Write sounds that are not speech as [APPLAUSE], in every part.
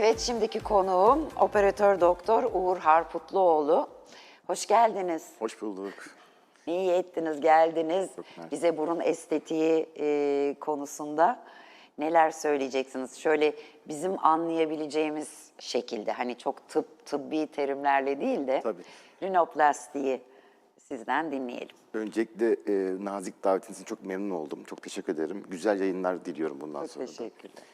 Evet şimdiki konuğum operatör doktor Uğur Harputluoğlu. Hoş geldiniz. Hoş bulduk. İyi ettiniz geldiniz. Bize burun estetiği e, konusunda neler söyleyeceksiniz? Şöyle bizim anlayabileceğimiz şekilde hani çok tıp tıbbi terimlerle değil de Tabii. rinoplastiği sizden dinleyelim. Öncelikle e, nazik davetiniz için çok memnun oldum. Çok teşekkür ederim. Güzel yayınlar diliyorum bundan Çok sonra. da. teşekkürler.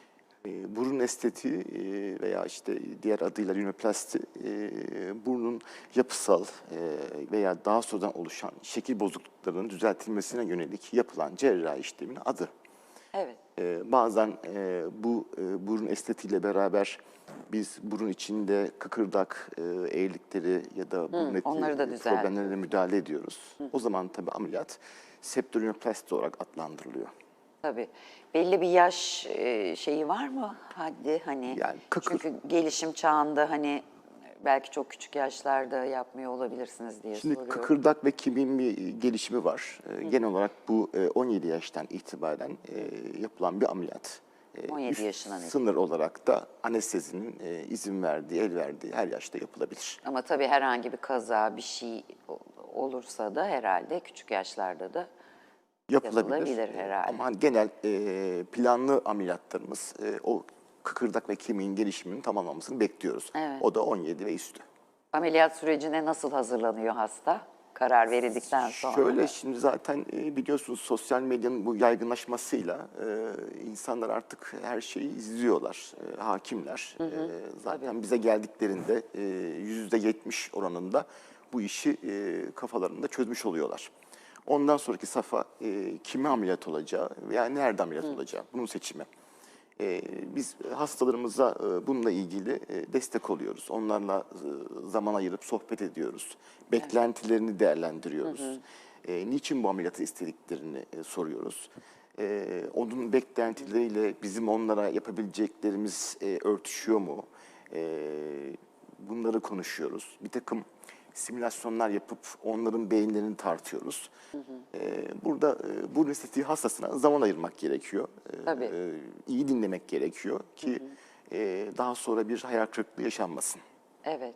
Burun estetiği e, veya işte diğer adıyla rinoplasti e, burnun yapısal e, veya daha sonradan oluşan şekil bozukluklarının düzeltilmesine yönelik yapılan cerrahi işlemin adı. Evet. E, bazen bu burun estetiğiyle beraber biz burun içinde kıkırdak eğrilikleri ya da burun eti onları da e, düzeltiyor. problemlerine müdahale ediyoruz. O zaman tabii ameliyat septorinoplasti olarak adlandırılıyor. Tabii. Belli bir yaş e, şeyi var mı? Hadi hani. Yani kıkır- Çünkü gelişim çağında hani belki çok küçük yaşlarda yapmıyor olabilirsiniz diye Şimdi soruyorum. kıkırdak ve kemiğin bir gelişimi var. Genel olarak bu e, 17 yaştan itibaren yapılan bir ameliyat. E, 17 üst yaşından Sınır olarak da anestezinin izin verdiği, el verdiği her yaşta yapılabilir. Ama tabii herhangi bir kaza, bir şey olursa da herhalde küçük yaşlarda da yapılabilir. Yapılabilir herhalde. Ama genel e, planlı ameliyatlarımız e, o kıkırdak ve kemiğin gelişiminin tamamlanmasını bekliyoruz. Evet. O da 17 ve üstü. ameliyat sürecine nasıl hazırlanıyor hasta? Karar verildikten sonra. Şöyle şimdi zaten e, biliyorsunuz sosyal medyanın bu yaygınlaşmasıyla e, insanlar artık her şeyi izliyorlar, e, hakimler. E, zaten bize geldiklerinde e, yüzde yetmiş oranında bu işi e, kafalarında çözmüş oluyorlar. Ondan sonraki safa e, kime ameliyat olacağı veya nerede ameliyat olacağı bunun seçimi. E, biz hastalarımıza e, bununla ilgili e, destek oluyoruz. Onlarla e, zaman ayırıp sohbet ediyoruz. Beklentilerini değerlendiriyoruz. E, niçin bu ameliyatı istediklerini e, soruyoruz. E, onun beklentileriyle bizim onlara yapabileceklerimiz e, örtüşüyor mu? E, bunları konuşuyoruz. Bir takım simülasyonlar yapıp onların beyinlerini tartıyoruz. E, burada e, bu estetiği hastasına zaman ayırmak gerekiyor. E, Tabii. e, iyi dinlemek gerekiyor ki e, daha sonra bir hayal kırıklığı yaşanmasın. Evet.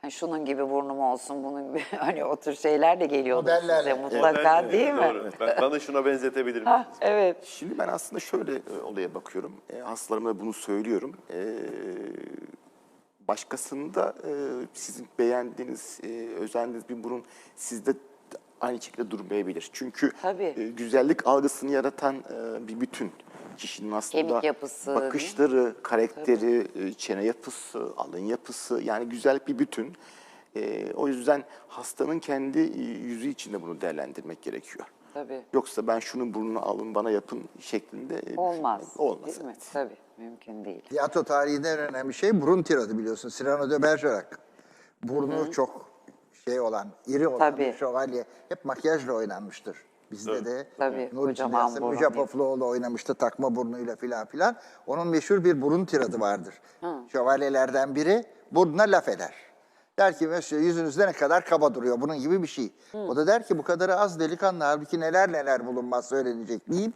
Hani şunun gibi burnum olsun, bunun gibi [LAUGHS] hani o tür şeyler de geliyordu Modellerle. size mutlaka Evet, değil mi? Doğru. Ben, bana şuna benzetebilirim. Ha, evet. Şimdi ben aslında şöyle e, olaya bakıyorum. E, hastalarıma bunu söylüyorum. E, başkasında e, sizin beğendiğiniz, e, özendiğiniz bir burun sizde aynı şekilde durmayabilir. Çünkü Tabii. e, güzellik algısını yaratan e, bir bütün. Kişinin aslında Kemik yapısı, bakışları, karakteri, e, çene yapısı, alın yapısı yani güzel bir bütün. E, o yüzden hastanın kendi e, yüzü içinde bunu değerlendirmek gerekiyor. Tabii. Yoksa ben şunun burnunu alın bana yapın şeklinde e, Olmaz. Olmaz. Değil mi? evet. Tabii. Mümkün değil. Tiyatro tarihinde en önemli şey burun tiradı biliyorsun. Cyrano de Bergerac. Burnu çok şey olan, iri olan Tabii. bir şövalye. Hep makyajla oynanmıştır. Bizde de Tabii, Nuri burun. Müjde Pofluoğlu oynamıştı takma burnuyla filan filan. Onun meşhur bir burun tiradı vardır. Şövalyelerden biri burnuna laf eder. Der ki mesela yüzünüzde ne kadar kaba duruyor bunun gibi bir şey. O da der ki bu kadarı az delikanlı halbuki neler neler bulunmaz söylenecek deyip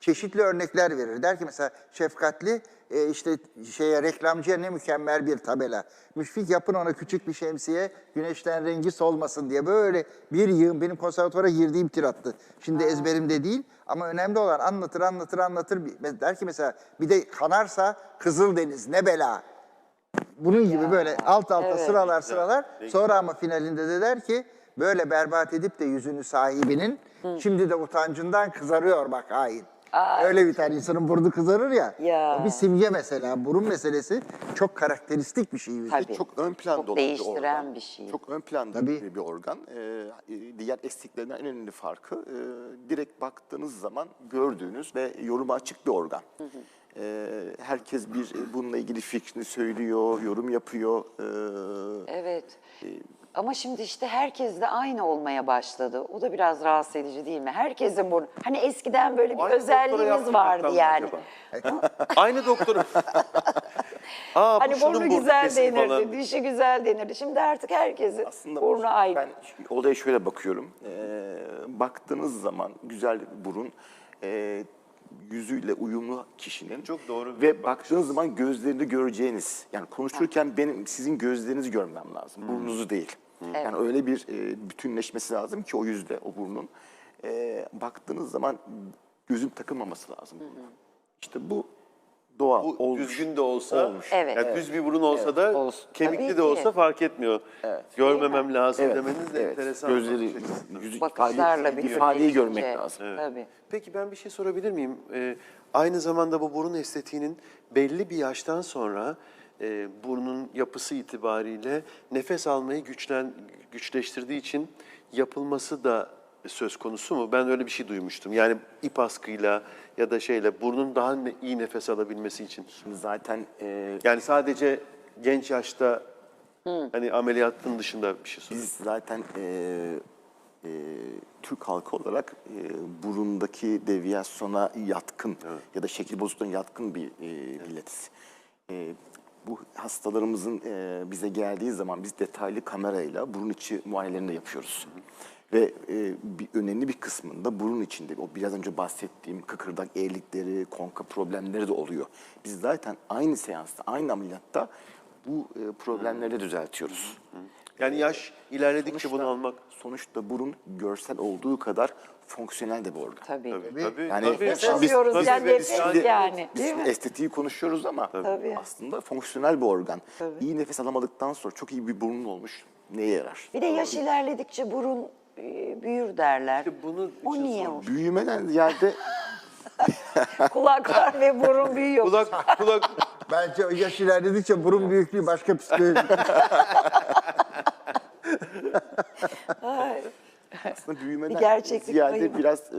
çeşitli örnekler verir. Der ki mesela şefkatli e, işte şeye reklamcıya ne mükemmel bir tabela. Müşfik yapın ona küçük bir şemsiye güneşten rengi solmasın diye böyle bir yığın benim konservatuvara girdiğim tirattı. Şimdi ezberimde değil ama önemli olan anlatır anlatır anlatır. Der ki mesela bir de kanarsa Kızıldeniz ne bela. Bunun gibi böyle alt alta evet. sıralar sıralar. Ne Sonra ama finalinde de der ki böyle berbat edip de yüzünü sahibinin şimdi de utancından kızarıyor bak hain. Öyle bir tane insanın burnu kızarır ya. Ya. O bir simge mesela. Burun meselesi çok karakteristik bir şey. Çok ön planda Çok olan bir değiştiren organ. bir şey. Çok ön planda Tabii. bir, organ. Ee, diğer estetiklerden en önemli farkı e, direkt baktığınız zaman gördüğünüz ve yoruma açık bir organ. Ee, herkes bir e, bununla ilgili fikrini söylüyor, yorum yapıyor. Ee, Evet. Ama şimdi işte herkes de aynı olmaya başladı. O da biraz rahatsız edici değil mi? Herkesin burnu. Hani eskiden böyle bir Aynı özelliğimiz vardı yani. [LAUGHS] Aynı doktoru. [LAUGHS] Aa, Hani burnu burnu güzel denirdi, falan. dişi güzel denirdi. Şimdi artık herkesin Aslında burnu aynı. Ben olaya şöyle bakıyorum. Ee, baktığınız zaman güzel bir burun e, yüzüyle uyumlu kişinin Çok doğru ve baktığınız zaman gözlerini göreceğiniz yani konuşurken benim sizin gözlerinizi görmem lazım. Burnunuzu değil. Yani öyle bir e, bütünleşmesi lazım ki o yüzde o burnun. E, baktığınız zaman gözün takılmaması lazım. İşte bu doğal Bu olmuş. düzgün de olsa, Olmuş. Evet. yani düz bir burun olsa da, Olsun. kemikli Tabii de ki. olsa fark etmiyor. Görmemem lazım Evet, demeniz de evet. enteresan. Gözleri, bakış açısı. yüzü, Bakışlarla ifadeyi, ifadeyi görmek bütünleşince. lazım. Tabii. Peki ben bir şey sorabilir miyim? Ee, aynı zamanda bu burun estetiğinin belli bir yaştan sonra e, burnun yapısı itibariyle nefes almayı güçlen güçleştirdiği için yapılması da söz konusu mu? Ben öyle bir şey duymuştum. Yani ip askıyla ya da şeyle burnun daha ne- iyi nefes alabilmesi için. Şimdi zaten e, Yani sadece genç yaşta hani ameliyatın dışında bir şey soruyorum. Biz zaten e, e, Türk halkı olarak e, burundaki deviyasyona yatkın ya da şekil bozukluğuna yatkın bir e, milletiz. E, bu hastalarımızın e, bize geldiği zaman biz detaylı kamerayla burun içi muayenelerini de yapıyoruz. Ve e, bir önemli bir kısmında burun içinde o biraz önce bahsettiğim kıkırdak eğrilikleri, konka problemleri de oluyor. Biz zaten aynı seansta, aynı ameliyatta bu e, problemleri de düzeltiyoruz. Yani yaş ilerledikçe bunu Sonuçta- almak Sonuçta burun görsel olduğu kadar fonksiyonel de bir organ. Tabii. Tabii, tabii. Yani tabii. Biz- tabii yani biz şimdi- yani. Biz Değil şimdi mi? estetiği konuşuyoruz ama Tabii. aslında fonksiyonel bir organ. İyi nefes alamadıktan sonra çok iyi bir burnun olmuş neye yarar? Bir de yaş ilerledikçe burun büyür derler. İşte bunu o için niye sormuş. o? Büyümeden ziyade [LAUGHS] Kulaklar ve burun büyüyor. [LAUGHS] Kulak, kulak, Bence yaş ilerledikçe burun büyüklüğü başka psikoloji. Aslında [LAUGHS] büyümeden Bir gerçeklik ziyade payı biraz e,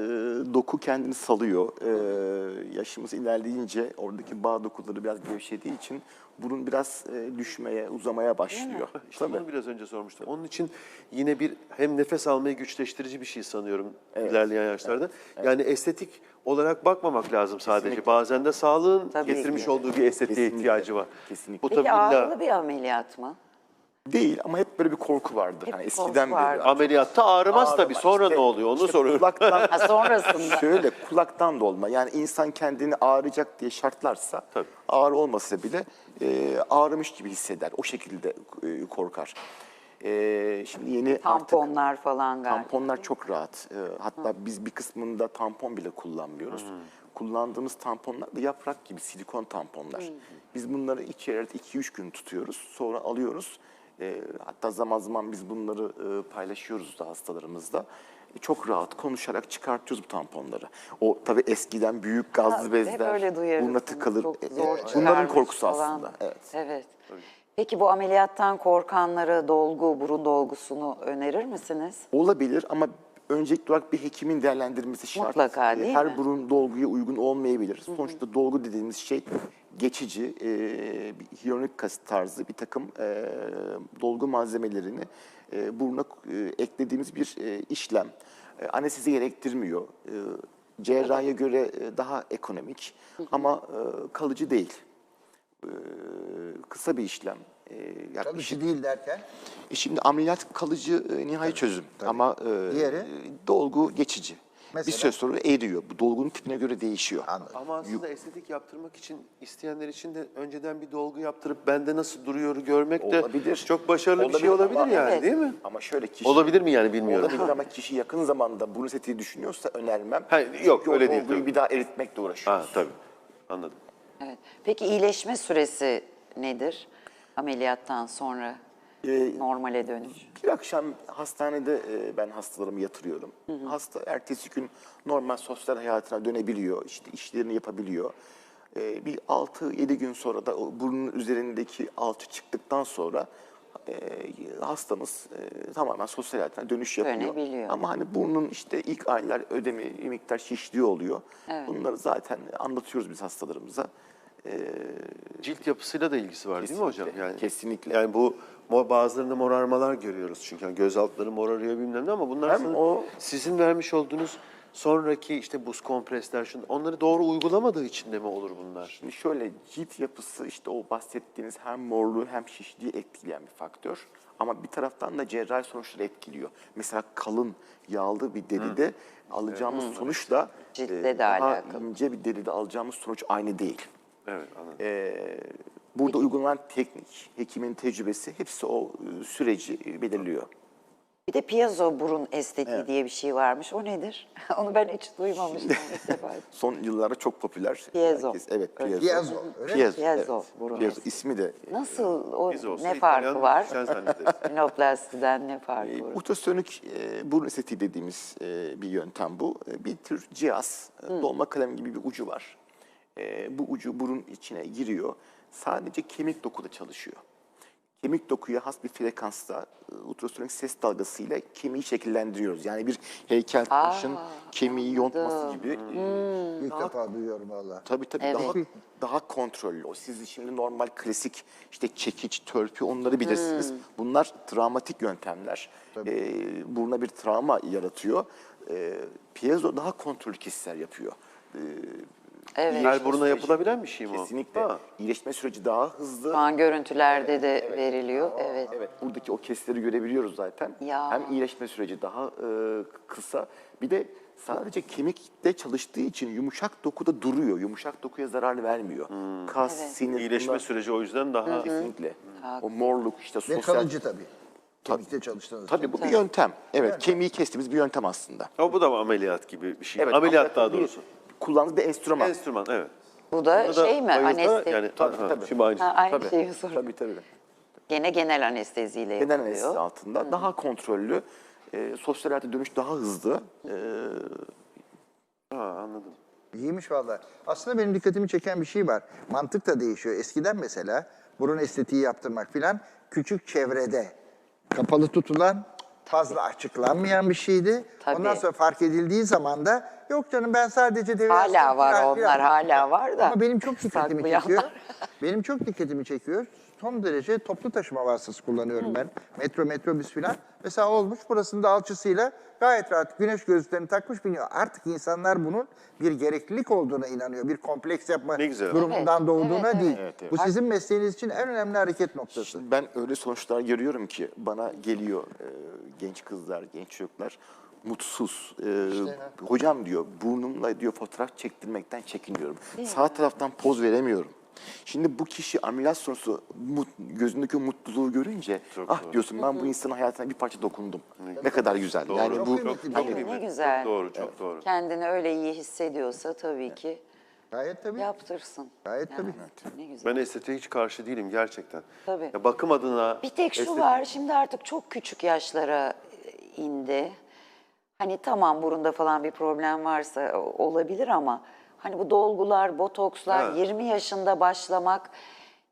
doku kendini salıyor. E, yaşımız ilerleyince oradaki bağ dokuları biraz gevşediği için burun biraz e, düşmeye, uzamaya başlıyor. İşte bunu biraz önce sormuştum. Onun için yine bir hem nefes almayı güçleştirici bir şey sanıyorum ilerleyen yaşlarda. Yani estetik olarak bakmamak lazım sadece. Bazen de sağlığın Tabii getirmiş ki. olduğu bir estetiğe Kesinlikle. ihtiyacı var. Kesinlikle. Bu Peki tabii illa ağrılı bir ameliyat mı? Değil ama hep böyle bir korku vardır. Hep hani bir korku eskiden vardır. beri. ameliyatta ağrımaz Ağrı tabii. var. Sonra İşte- ne oluyor onu işte soruyorum. Kulaktan, Ha sonrasında. [LAUGHS] Şöyle kulaktan dolma. Yani insan kendini ağrıyacak diye şartlarsa Tabii. ağrı olmasa bile e, ağrımış gibi hisseder. O şekilde e, korkar. E, şimdi yeni artık Tamponlar falan galiba. tamponlar çok rahat. E, hatta biz bir kısmında tampon bile kullanmıyoruz. Kullandığımız tamponlar da yaprak gibi silikon tamponlar. Biz bunları içeride 2-3 gün tutuyoruz. Sonra alıyoruz. E, hatta zaman zaman biz bunları e, paylaşıyoruz da hastalarımızla. E, çok rahat konuşarak çıkartıyoruz bu tamponları. O tabii eskiden büyük gazlı Ha, bezler burnuna tıkılır. E, bunların korkusu falan. aslında. Evet. Evet. Peki bu ameliyattan korkanlara dolgu, burun dolgusunu önerir misiniz? Olabilir ama öncelikli olarak bir hekimin değerlendirmesi şart. Mutlaka, E, değil Her mi? burun dolguya uygun olmayabilir. Sonuçta dolgu dediğimiz şey geçici, e, bir hyaluronik asit tarzı bir takım e, dolgu malzemelerini e, buruna e, eklediğimiz bir e, işlem. E, anestezi gerektirmiyor. E, cerrahiye göre daha ekonomik ama e, kalıcı değil. E, kısa bir işlem. E, yaklaşık Kalıcı değil derken. e Şimdi ameliyat kalıcı e, nihai çözüm ama e, Diğeri? e, dolgu geçici. Mesela? Bir süre sonra eriyor. Bu dolgunun tipine göre değişiyor. Anladım. Ama aslında estetik yaptırmak için isteyenler için de önceden bir dolgu yaptırıp bende nasıl duruyor görmek de Olabilir. çok başarılı bir şey Olabilir olabilir ama- yani Evet. değil mi? Ama şöyle kişi Olabilir mi yani bilmiyorum. Olabilir ama kişi yakın zamanda burun estetiği düşünüyorsa önermem. Ha, yok, Çünkü o öyle değil, dolguyu tabii. bir daha eritmekle uğraşıyoruz. Ha tabii. Anladım. Evet. Peki iyileşme süresi nedir? Ameliyattan sonra Ee, normale dönüş. Bir akşam hastanede e, ben hastalarımı yatırıyorum. Hasta ertesi gün normal sosyal hayatına dönebiliyor, işte işlerini yapabiliyor. E, bir 6-7 gün sonra da o burnun üzerindeki alçı çıktıktan sonra e, hastamız e, tamamen sosyal hayatına dönüş yapıyor. Dönebiliyor. Ama hani burnun işte ilk aylar ödemi miktar şişliği oluyor. Evet. Bunları zaten anlatıyoruz biz hastalarımıza. Cilt yapısıyla da ilgisi var değil mi hocam? Kesinlikle, Yani kesinlikle. Yani bu bazılarında morarmalar görüyoruz çünkü yani göz altları morarıyor bilmem ne ama bunlar sanırım o- sizin vermiş olduğunuz sonraki işte buz kompresler şun onları doğru uygulamadığı için de mi olur bunlar? Şimdi şöyle cilt yapısı işte o bahsettiğiniz hem morluğu hem şişliği etkileyen bir faktör. Ama bir taraftan da cerrahi sonuçları etkiliyor. Mesela kalın, yağlı bir deride alacağımız sonuç da Ciltle e, de alakalı. ince bir deride alacağımız sonuç aynı değil. Evet anladım. Ee, burada uygulanan teknik, hekimin tecrübesi hepsi o e, süreci e, belirliyor. Bir de piezo burun estetiği diye bir şey varmış. O nedir? [LAUGHS] Onu ben hiç duymamıştım. [LAUGHS] Son yıllarda çok popüler. Piezo. evet, Öyle. piezo. Piezo, öyle? Piezo, Piezo, evet. burun Piezo. estetiği. İsmi de Nasıl? O olsa ne İtalyan farkı var? Sen zannederiz. [LAUGHS] Rinoplastiden ne farkı var? Ultrasonik e, burun estetiği dediğimiz e, bir yöntem bu. E, bir tür cihaz, e, dolma kalem gibi bir ucu var. E, bu ucu burun içine giriyor. Sadece kemik dokuda çalışıyor. Kemik dokuya has bir frekansta e, ultrasonik ses dalgasıyla kemiği şekillendiriyoruz. Yani bir heykel taşın kemiği yontması gibi. e, İlk defa duyuyorum valla. Tabii tabii Evet. daha [LAUGHS] daha kontrollü. O siz şimdi normal klasik işte çekiç, törpü onları bilirsiniz. Bunlar travmatik yöntemler. Ee, buruna bir travma yaratıyor. Ee, piezo daha kontrollü kesişler yapıyor. Ee, Evet. Süreci- yapılabilen bir şey mi o? Kesinlikle. Ha. İyileşme süreci daha hızlı. Şu an görüntülerde de veriliyor. Evet. Evet, buradaki o kesleri görebiliyoruz zaten. Ya. Hem iyileşme süreci daha e, kısa. Bir de sadece kemikte çalıştığı için yumuşak dokuda duruyor. Yumuşak dokuya zarar vermiyor. Kas, sinir, İyileşme bunlar- süreci o yüzden daha Kesinlikle. O morluk işte Ve sosyal... kalıcı tabii. Kemikte çalıştığınız için. Tabii bu bir yöntem. Evet, kemiği kestiğimiz bir yöntem aslında. Ama bu da ameliyat gibi bir şey. Evet, ameliyat daha değil, doğrusu. Kullandığımız bir enstrüman. Enstrüman evet. Bu da da şey mi? Anestezi. Yani, Tabii, ha, tabii. Şimdi aynı. Ha, aynı Tabii. şeyi soruyorum. Tabii tabii. Gene genel anesteziyle Genel yapılıyor. anestezi altında daha kontrollü, e, sosyal hayata dönüş daha hızlı. E, Ha, anladım. İyiymiş valla. Aslında benim dikkatimi çeken bir şey var. Mantık da değişiyor. Eskiden mesela burun estetiği yaptırmak filan küçük çevrede kapalı tutulan, fazla açıklanmayan bir şeydi. Tabii. Ondan sonra fark edildiği zaman da yok canım ben sadece deve Hala var onlar, filan." hala var da. Ama benim çok dikkatimi çekiyor. Benim çok dikkatimi çekiyor. Son derece toplu taşıma vasıtası kullanıyorum ben. Metro, metrobüs filan. Mesela olmuş burasında alçısıyla gayet rahat güneş gözlüklerini takmış biniyor. Artık insanlar bunun bir gereklilik olduğuna inanıyor. Bir kompleks yapma Ne güzel. durumundan doğduğuna evet, değil. evet, evet. Bu sizin mesleğiniz için en önemli hareket noktası. Ben öyle sonuçlar görüyorum ki bana geliyor e, genç kızlar, genç çocuklar mutsuz. E, hocam diyor burnumla diyor fotoğraf çektirmekten çekiniyorum. Sağ taraftan poz veremiyorum. Şimdi bu kişi ameliyat sonrası mut, gözündeki mutluluğu görünce ah diyorsun ben bu insanın hayatına bir parça dokundum. Ne kadar güzel. Yani Çok bu bir Ay, şey. ne güzel. Çok doğru, çok doğru. Kendini öyle iyi hissediyorsa tabii ki Gayet tabii. yaptırsın. Gayet tabii. Ne güzel. Ben estetiğe hiç karşı değilim gerçekten. Tabii. Ya bakım adına... Bir tek şu estetik- var, şimdi artık çok küçük yaşlara e, indi. Hani tamam burunda falan bir problem varsa olabilir ama hani bu dolgular, botokslar Ha. 20 yaşında başlamak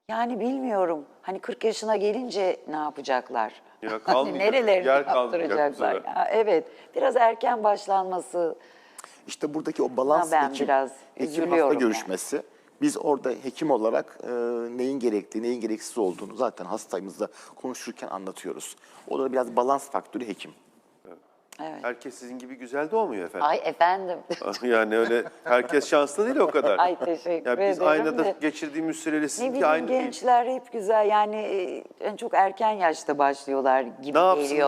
yani bilmiyorum. Hani 40 yaşına gelince ne yapacaklar? Ya Hani kalmayacak, nerelerini yer yaptıracaklar? Ya evet, biraz erken başlanması İşte buradaki o balans ben hekim, biraz hekim üzülüyorum hasta yani. görüşmesi. Biz orada hekim olarak e, neyin gerektiği, neyin gereksiz olduğunu zaten hastayımızla konuşurken anlatıyoruz. O da biraz balans faktörü hekim. Evet. Herkes sizin gibi güzel doğmuyor efendim. Ay efendim. yani öyle herkes şanslı değil o kadar. Ay, teşekkür ya biz ederim aynada de. geçirdiğimiz süreyle Ne sizinki bileyim aynı değil. gençler hep güzel yani e, en çok erken yaşta başlıyorlar gibi Ne geliyor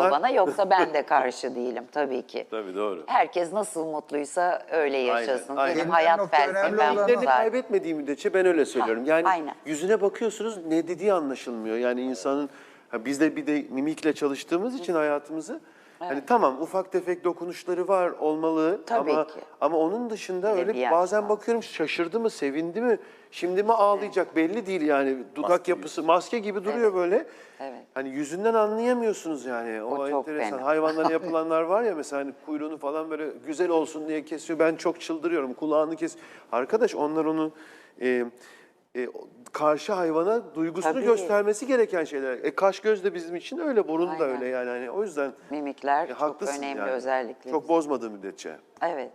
yapsınlar? bana. Yoksa ben de karşı değilim tabii ki. Tabii doğru. Herkes nasıl mutluysa öyle yaşasın. aynen. Benim hayat nokta önemli felsefem olan bu. Kendilerini zaten. kaybetmediği müddetçe ben öyle söylüyorum. Yani aynen. yüzüne bakıyorsunuz ne dediği anlaşılmıyor. Yani insanın ha biz de bir de mimikle çalıştığımız için hayatımızı hani tamam ufak tefek dokunuşları var olmalı Tabii ama ki. ama onun dışında Öyle bir bazen bakıyorum şaşırdı mı, sevindi mi, şimdi mi ağlayacak belli değil yani. Dudak Maske yapısı maske gibi duruyor böyle. Evet. Hani yüzünden anlayamıyorsunuz yani. O, O çok enteresan. fena. Hayvanlara [LAUGHS] yapılanlar var ya mesela hani kuyruğunu falan böyle güzel olsun diye kesiyor. Ben çok çıldırıyorum. Kulağını kes. Arkadaş onlar onu e, e, karşı hayvana duygusunu Tabii. göstermesi gereken şeyler. E kaş göz de bizim için öyle, burun da Aynen. öyle yani. Hani o yüzden Mimikler e, çok önemli yani. özellikle. Çok bozmadığı müddetçe. Evet.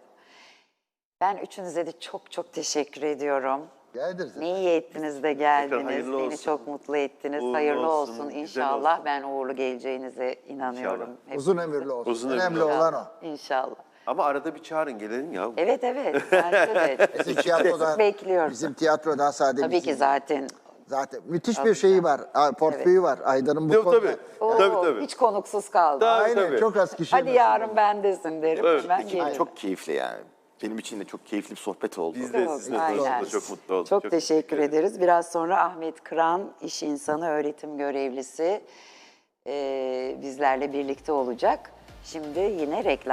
Ben üçünüze de çok çok teşekkür ediyorum. Rica ederiz. Ne iyi ettiniz de geldiniz. Beni olsun. çok mutlu ettiniz. Uğurlu Hayırlı olsun, olsun, inşallah. olsun. Ben uğurlu geleceğinize inanıyorum. İnşallah. Uzun ömürlü olsun. Uzun önemli ömürlü. olan o. İnşallah. Ama arada bir çağırın gelelim ya. Evet evet. Bence [LAUGHS] de. Bizim tiyatrodan, Bekliyorum. Bizim tiyatrodan sade Tabii bizim- ki zaten Zaten müthiş bir şeyi var. Portföyü var Aydan'ın bu konuda. tabii. Oo, Tabii tabii. Hiç konuksuz kaldı. Tabii, Aynen tabii. çok az kişi. Hadi yarın bendesin derim. Evet. Ben gelirim. çok keyifli yani. Benim için de çok keyifli bir sohbet oldu. Biz de Çok, sizinle aynen. tanıştığımda çok mutlu olduk. Çok, teşekkür ederiz. Biraz sonra Ahmet Kıran, iş insanı, öğretim görevlisi e, bizlerle birlikte olacak. Şimdi yine reklam.